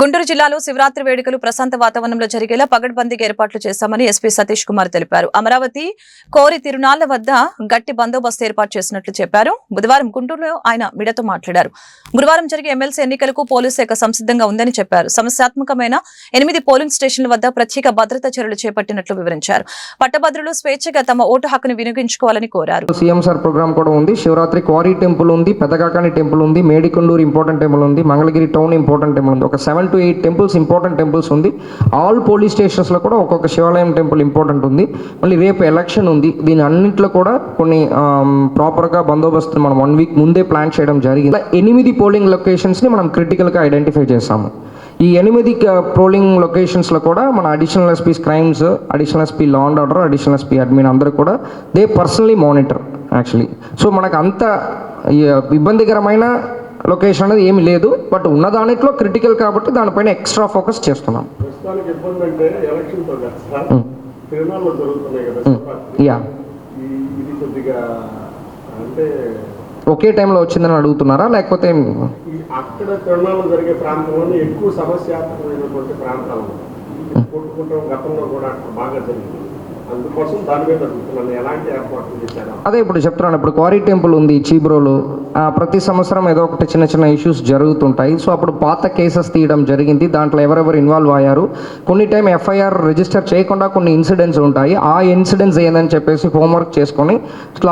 గుంటూరు జిల్లాలో శివరాత్రి వేడుకలు ప్రశాంత వాతావరణంలో జరిగేలా పగడ్బందీకి ఏర్పాట్లు చేశామని ఎస్పీ సతీష్ కుమార్ తెలిపారు. అమరావతి కోరి తిరునాళ్ళ వద్ద గట్టి బందోబస్తు ఏర్పాటు చేసినట్లు చెప్పారు. బుధవారం గుంటూరులో ఆయన మీడియాతో మాట్లాడారు. గురువారం జరిగే ఎమ్మెల్సీ ఎన్నికలకు పోలీసు శాఖ సంసిద్ధంగా ఉందని చెప్పారు. సమస్యాత్మకమైన ఎనిమిది పోలింగ్ స్టేషన్ల వద్ద ప్రత్యేక భద్రతా చర్యలు చేపట్టినట్లు వివరించారు. పట్టభద్రులు స్వేచ్ఛగా తమ ఓటు హక్కును వినియోగించుకోవాలని కోరారు. సీఎం సార్ ప్రోగ్రామ్ కూడా ఉంది. శివరాత్రి కోరి టెంపుల్ ఉంది పెదగాకాని టెంపుల్ ఉంది మేడికొండూరు ఇంపార్టెంట్ టెంపుల్ ఉంది మంగళగిరి టౌన్ ఇంపార్టెంట్ టెంపుల్ ఉంది. ఒక seven to eight temples important temples ఉంది. ఆల్ పోలీస్ స్టేషన్స్లో కూడా ఒక్కొక్క శివాలయం టెంపుల్ ఇంపార్టెంట్ ఉంది. మళ్ళీ రేపు ఎలక్షన్ ఉంది. దీని అన్నింటిలో కూడా కొన్ని ప్రాపర్గా బందోబస్తు మనం వన్ వీక్ ముందే ప్లాన్ చేయడం జరిగింది. ఎనిమిది పోలింగ్ లొకేషన్స్ని మనం క్రిటికల్గా ఐడెంటిఫై చేస్తాము. ఈ ఎనిమిది పోలింగ్ లొకేషన్స్లో కూడా మన additional SPs crimes additional SP law and order additional SP admin అందరూ కూడా they personally monitor actually so మనకు అంత ఈ, ఇబ్బందికరమైన లొకేషన్ అనేది ఏమి లేదు బట్ ఉన్న దానిట్లో క్రిటికల్ కాబట్టి దానిపైన ఎక్స్ట్రా ఫోకస్ చేస్తున్నాం. యా ఒకే టైంలో వచ్చిందని అడుగుతున్నారా? లేకపోతే ఈ అక్కడ తిరునాళ్ళు జరిగే ప్రాంతంలోనే ఎక్కువ సమస్యాత్మకమైనటువంటి ప్రాంతాలు ఉన్నాయి. కొట్టుకుంటాం గతంలో కూడా అక్కడ బాగా జరిగింది. అందుకోసం దాని మీద అడుగుతున్నాను. ఎలాంటి ఏర్పాట్లు చేశారా? అదే ఇప్పుడు చెప్తున్నాను. ఇప్పుడు క్వారీ టెంపుల్ ఉంది చీబ్రోలో. ప్రతి సంవత్సరం ఏదో ఒకటి చిన్న చిన్న ఇష్యూస్ జరుగుతుంటాయి. సో అప్పుడు పాత కేసెస్ తీయడం జరిగింది. దాంట్లో ఎవరెవరు ఇన్వాల్వ్ అయ్యారు? కొన్ని టైం ఎఫ్ఐఆర్ రిజిస్టర్ చేయకుండా కొన్ని ఇన్సిడెంట్స్ ఉంటాయి. ఆ ఇన్సిడెంట్స్ ఏందని చెప్పేసి హోంవర్క్ చేసుకొని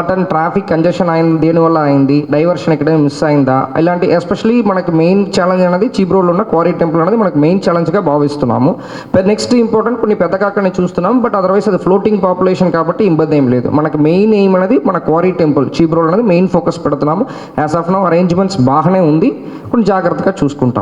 అటన్ ట్రాఫిక్ కంజెషన్ అయింది. దేనివల్ల అయింది? డైవర్షన్ ఎక్కడ మిస్ అయిందా? ఇలాంటి ఎస్పెషలీ మనకి మెయిన్ ఛాలెంజ్ అనేది చీబ్రోలో ఉన్న క్వారీ టెంపుల్ అనేది మనకి మెయిన్ ఛాలెంజ్గా భావిస్తున్నాము. నెక్స్ట్ ఇంపార్టెంట్ కొన్ని పెద్ద కాకనే చూస్తున్నాం బట్ అదర్వైజ్ అది ఫ్లోటింగ్ పాపులేషన్ కాబట్టి ఇబ్బంది ఏం లేదు. మనకి మెయిన్ ఎయిమ్ అనేది మన క్వారీ టెంపుల్ చీబ్రోల్ అనేది మెయిన్ ఫోకస్ పెడుతున్నాము. యాజ్ ఆఫ్ నో అరేంజ్మెంట్స్ బాగానే ఉంది. కొన్ని జాగ్రత్తగా చూసుకుంటాం.